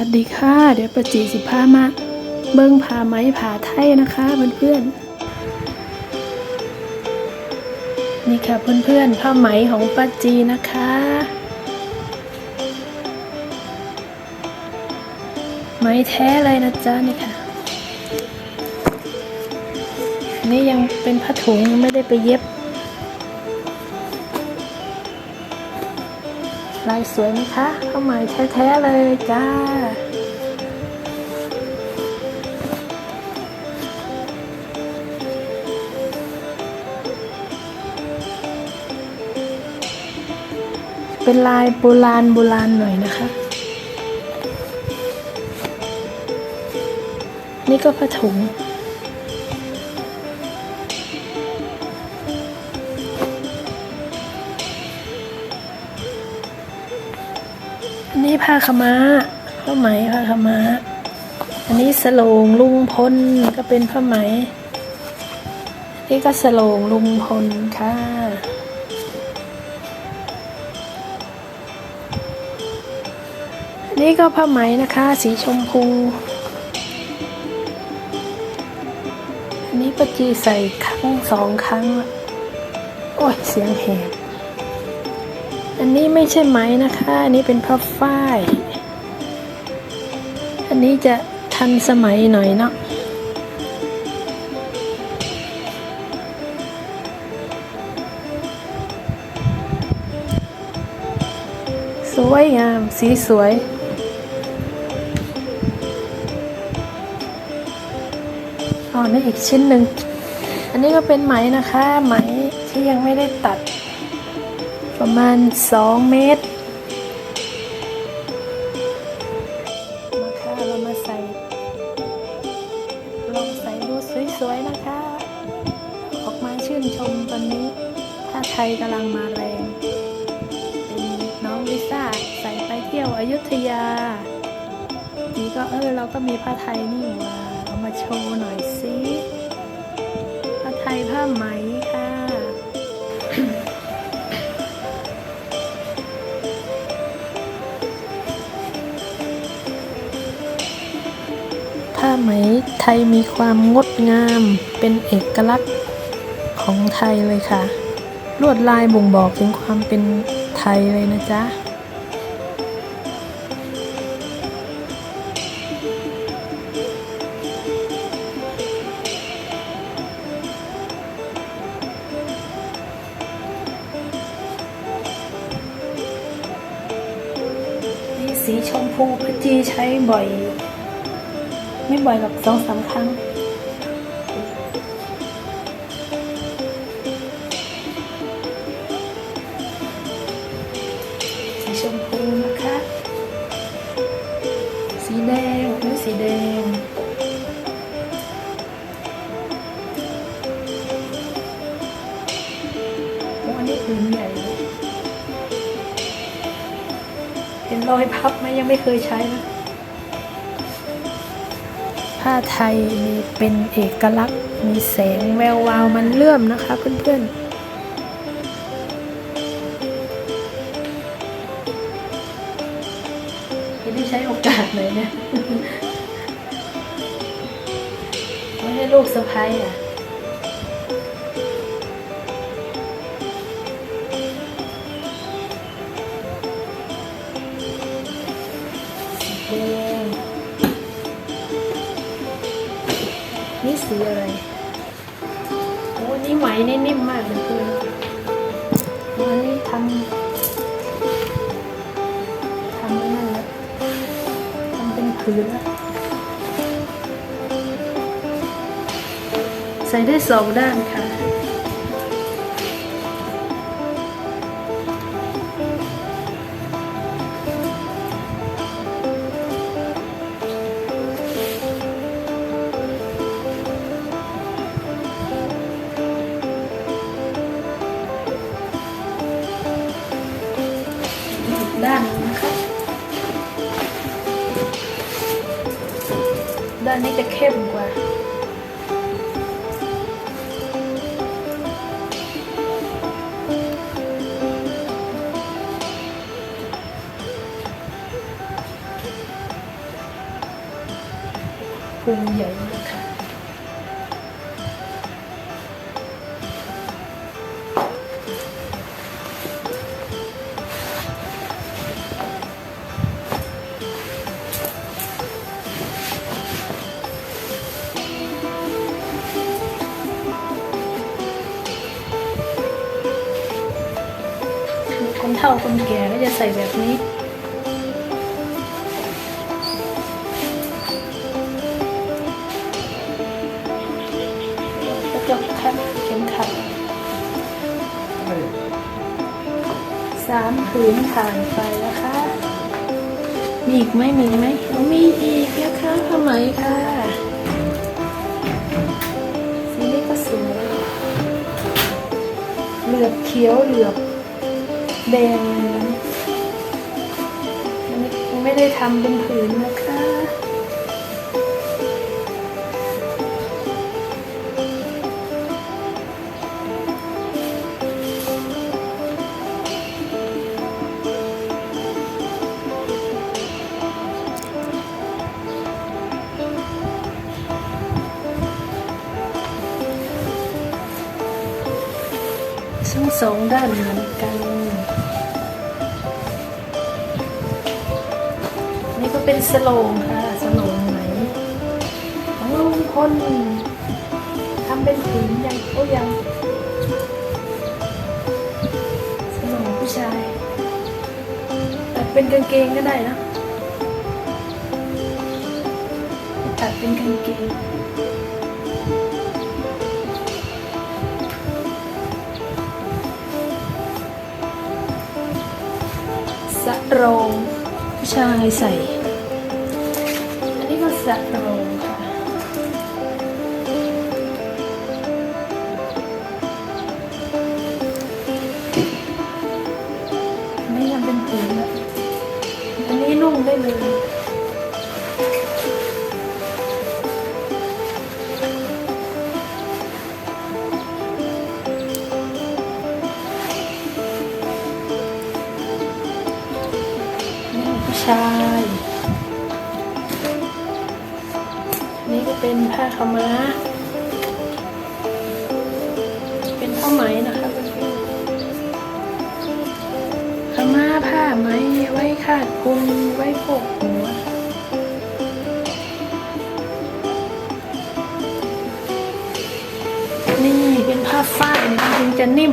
วัสดีค่ะ เดี๋ยวประจีสิพามา เบิ้งผาไหมผาไทยนะคะเพื่อนๆนี่ค่ะเพื่อนๆผ้าไหมของป้าจีนะคะ ไหมแท้เลยนะจ๊ะนี่ค่ะนนี่ยังเป็นผ้าถุงยังไม่ได้ไปเย็บ ลายสวยไหมคะผ้าไหมแท้ๆเลยจ้าเป็นลายโบราณโบราณหน่อยนะคะ นี่ก็ผ้าถุง ผ้าขาวม้าผ้าไหมผ้าขาวม้า อันนี้สโลงลุงพลก็เป็นผ้าไหม นี่ก็สโลงลุงพลค่ะอันนี้ก็ผ้าไหมนะคะ สีชมพู อันนี้ปจีใส่ครั้งสองครั้ง โอ้ยเสียงแหบ อันนี้ไม่ใช่ไหมนะคะ อันนี้เป็นผ้าฝ้าย อันนี้จะทันสมัยหน่อยเนาะสวยงาม สีสวย อ๋อนี่อีกชิ้นหนึ่ง อันนี้ก็เป็นไหมนะคะ ไหมที่ยังไม่ได้ตัด ประมาณ 2 เมตร มาค่ะเรามาใส่ ลองใส่ดูสวยๆนะคะ ออกมาชื่นชมตอนนี้ถ้าไทยกำลังมาแรงเป็นน้องลิซ่าใส่ไปเที่ยวอยุธยา นี่ก็เออเราก็มีผ้าไทยนี่หว่าเอามาโชว์หน่อยสิผ้าไทยผ้าไหม ไหมไทยมีความงดงาม เป็นเอกลักษณ์ของไทยเลยค่ะ ลวดลายบ่งบอกถึงความเป็นไทยเลยนะจ๊ะนี่สีชมพูพจีใช้บ่อย ไม่บ่อยหรอกสองสามครั้ง สีชมพูนะคะ สีแดงอันนี้สีแดงโอ้อันนี้ผืนใหญ่เลยเห็นรอยพับไหมยังไม่เคยใช้นะ ผ้าไทยมีเป็นเอกลักษณ์ มีแสงแวววาวมันเลื่อมนะคะเพื่อนๆไม่ได้ใช้โอกาสเลยเนี่ย ไม่ให้ลูกสะพ้ายอะ นี่ไหมนี่นิ่มมากเลยคืออันนี้ทำทำไม่นั่นแล้วทำเป็นผืนแล้วใส่ได้สองด้านค่ะ ด้านนี้นะคะด้านนี้จะเข้มกว่าพุงใหญ่ มากค่ะคนเฒ่าคนแก่ก็จะใส่แบบนี้กระจกคัดเข็มขัดสามผืนผ่านไปแล้วค่ะมีอีกไหมมีไหมมีอีกนะคะผ้าไหมค่ะสีนี้ก็สวยเหลือบเขียวเหลือบ ดง ไม่ได้ทำเป็นผืนนะคะทั้งสองด้านเหมือนกัน เป็นสโลงค่ะสโลงไหมของลุงพลทำเป็นผืนยังโอ้ยังสโลงผู้ชายตัดเป็นกางเกงก็ได้นะตัดเป็นกางเกงสโรงผู้ชายใส่ สะโรงค่ะอันนี้ทำเป็นผืนแล้วอันนี้นุ่งได้เลยนี่ผู้ชาย เป็นผ้าขาวม้า เป็นผ้าไหมนะคะเพื่อนๆขาวม้าผ้าไหมไว้คาดพุงไว้โพกหัวนี่เป็นผ้าฝ้ายนี่จริงจะนิ่ม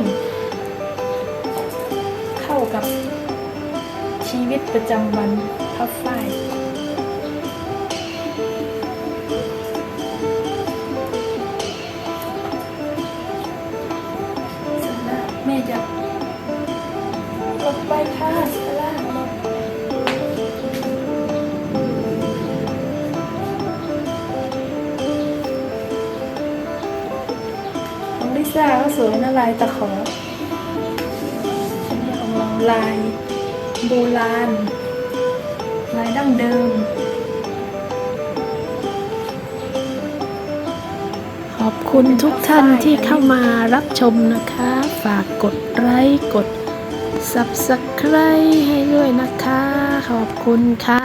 เข้ากับชีวิตประจำวันพับฝ้าย วยนะลายตะขออันนี้ของเราลายโบราณลายดั้งเดิม ขอบคุณทุกท่านที่เข้ามารับชมนะคะ ฝากกดไลค์กด Subscribe ให้ด้วยนะคะ ขอบคุณค่ะ